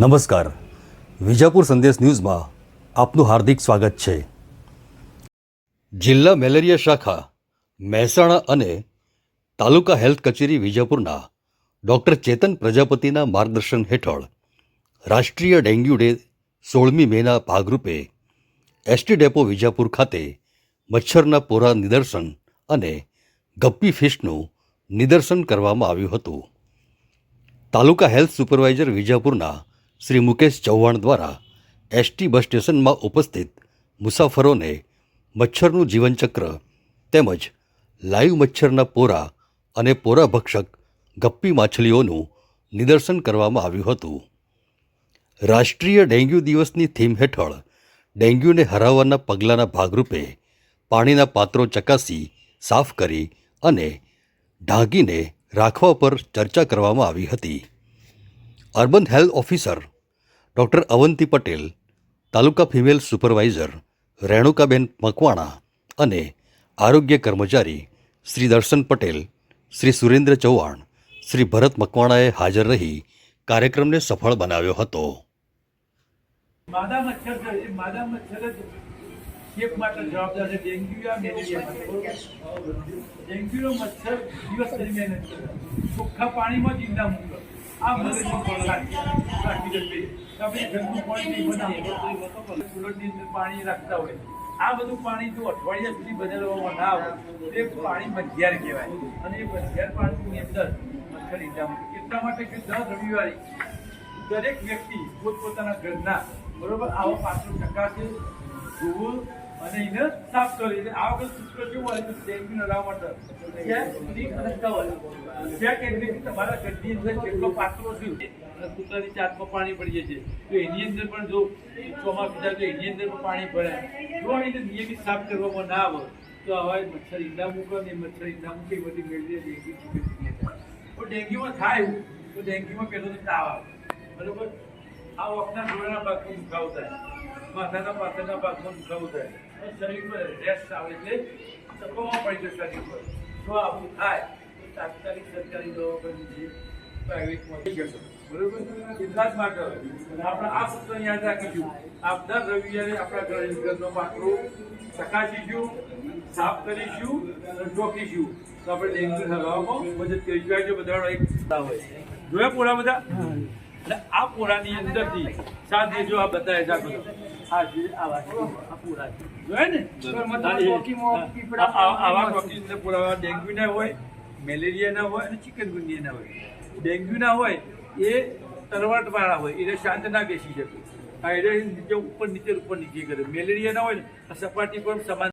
નમસ્કાર. વિજાપુર સંદેશ ન્યૂઝમાં આપનું હાર્દિક સ્વાગત છે. જિલ્લા મેલેરિયા શાખા, મહેસાણા અને તાલુકા હેલ્થ કચેરી વિજાપુરના ડૉક્ટર ચેતન પ્રજાપતિના માર્ગદર્શન હેઠળ રાષ્ટ્રીય ડેન્ગ્યુ ડે સોળમી મેના ભાગરૂપે એસટી ડેપો વિજાપુર ખાતે મચ્છરના પોરા નિદર્શન અને ગપ્પી ફિશનું નિદર્શન કરવામાં આવ્યું હતું. તાલુકા હેલ્થ સુપરવાઇઝર વિજાપુરના શ્રી મુકેશ ચૌહાણ દ્વારા એસટી બસ સ્ટેશનમાં ઉપસ્થિત મુસાફરોને મચ્છરનું જીવનચક્ર તેમજ લાઈવ મચ્છરના પોરા અને પોરા ભક્ષક ગપ્પી માછલીઓનું નિદર્શન કરવામાં આવ્યું હતું. રાષ્ટ્રીય ડેન્ગ્યુ દિવસની થીમ હેઠળ ડેન્ગ્યુને હરાવવાના પગલાંના ભાગરૂપે પાણીના પાત્રો ચકાસી, સાફ કરી અને ઢાંકીને રાખવા પર ચર્ચા કરવામાં આવી હતી. Urban health officer doctor Avanti Patel, taluka female supervisor Renukaben Makwana અને આરોગ્ય કર્મચારી શ્રી દર્શન પટેલ, શ્રી સુરેન્દ્ર ચૌહાણ, શ્રી ભરત મકવાણાએ હાજર રહી કાર્યક્રમને સફળ બનાવ્યો હતો. જ પાણીમાં જિંદા મૂકે. આ મગજનું પણ રાખી પાણી નહીં બનાવો અંદર પાણી રાખતા હોય. આ બધું પાણી જો અઠવાડિયા સુધી બદલવામાં ના આવે, તે પાણી મધ્યાર કહેવાય. અને એ મધ્યાર પાણીની અંદર મચ્છર ઈંડા એટલા માટે કે દર રવિવારે દરેક વ્યક્તિ પોતપોતાના ઘરના બરોબર આવો પાછળ ચકાસે ધોવું અને એને સાફ કરી આ વખત શુષ્ક કેવું હોય ડેન્ગ્યુ માટે કવર જ્યાં કેટલી તમારા ઘરની અંદર કેટલો પાત્રો છે કૂતરાની ચાટમાં પાણી પડી જાય છે તો એની અંદર પણ જો ચોમાસું થાય તો એની અંદર પણ પાણી ભરાય. જો એને નિયમિત સાફ કરવામાં ના આવે, તો હવે મચ્છર ઈંડા મૂકો ને મચ્છર ઈંડા મૂકે બધી મેળવી ડેન્ગ્યુ ચીકન તો ડેન્ગ્યુમાં થાય, તો ડેન્ગ્યુમાં પહેલો તો તાવ આવે. બરોબર? આ વખતના ડોળાના ભાગમાં દુખાવો થાય. માથાના પાછળના ભાગમાં દુખાવો થાય. શરીરમાં શરીર પર રેસ્ટ આવે છે ચકોમાં પડી જાય શરીર પર જો આવું થાય તો તાત્કાલિક સરકારી દવા છે પ્રાઇવેટમાં થઈ જશે બરોબર? એટલા જ માટે આપણે આ સૂત્ર યાદ રાખીશું. આપ દર રવિવારે આપણા ઘર ઘરનો પાત્રો ચકાસીશું સાફ કરીશું અને ચોકીશું. તો આપણે ડેન્ગ્યુ મદદ કરીશું. બધા એક હોય. જોયા પૂરા બધા? એટલે આ પોળાની અંદરથી સાંજે જો આ બતાવે છે આ જે આ આ- આવા ડેન્ગ્યુ ના હોય મેલેરિયા ના હોય અને ચિકનગુનિયા ના હોય. ડેન્ગ્યુ ના હોય એ તરવટવાળા હોય એટલે શાંત ના બેસી શકે. આ એટલે ઉપર નીચે ઉપર નીચે કરે. મેલેરિયા ના હોય ને સપાટી પર સમાન